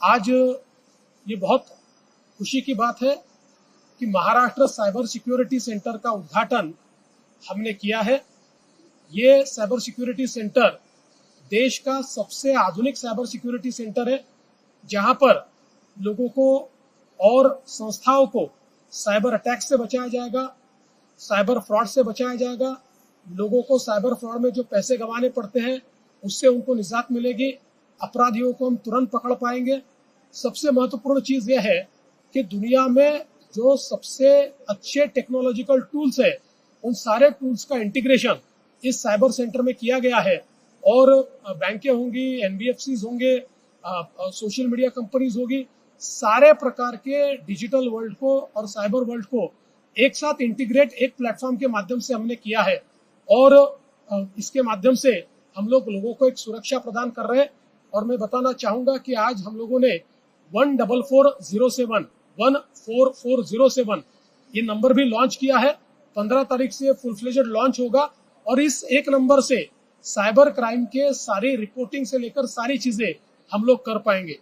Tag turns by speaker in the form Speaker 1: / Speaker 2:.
Speaker 1: आज ये बहुत खुशी की बात है कि महाराष्ट्र साइबर सिक्योरिटी सेंटर का उद्घाटन हमने किया है। ये साइबर सिक्योरिटी सेंटर देश का सबसे आधुनिक साइबर सिक्योरिटी सेंटर है, जहाँ पर लोगों को और संस्थाओं को साइबर अटैक से बचाया जाएगा, साइबर फ्रॉड से बचाया जाएगा, लोगों को साइबर फ्रॉड में जो पैसे गंवाने पड़ते हैं, उससे उनको निजात मिलेगी। अपराधियों को हम तुरंत पकड़ पाएँगे। सबसे महत्वपूर्ण चीज़ यह है कि दुनिया में जो सबसे अच्छे टेक्नोलॉजिकल टूल्स है, उन सारे टूल्स का इंटीग्रेशन इस साइबर सेंटर में किया गया है। और बैंकें होंगी एनबीएफसी होंगे सोशल मीडिया कंपनीज़ होगी, सारे प्रकार के डिजिटल वर्ल्ड को और साइबर वर्ल्ड को एक साथ इंटीग्रेट एक प्लेटफॉर्म के माध्यम से हमने किया है। और इसके माध्यम से हम लोग लोगों को एक सुरक्षा प्रदान कर रहे हैं। और मैं बताना चाहूँगा कि आज हम लोगों ने one double four zero seven, one four four zero seven ये नंबर भी लॉन्च किया है। पंद्रह तारीख से फुल फ्लेजेड लॉन्च होगा और इस एक नंबर से साइबर क्राइम के सारी रिपोर्टिंग से लेकर सारी चीज़ें हम लोग कर पाएँगे।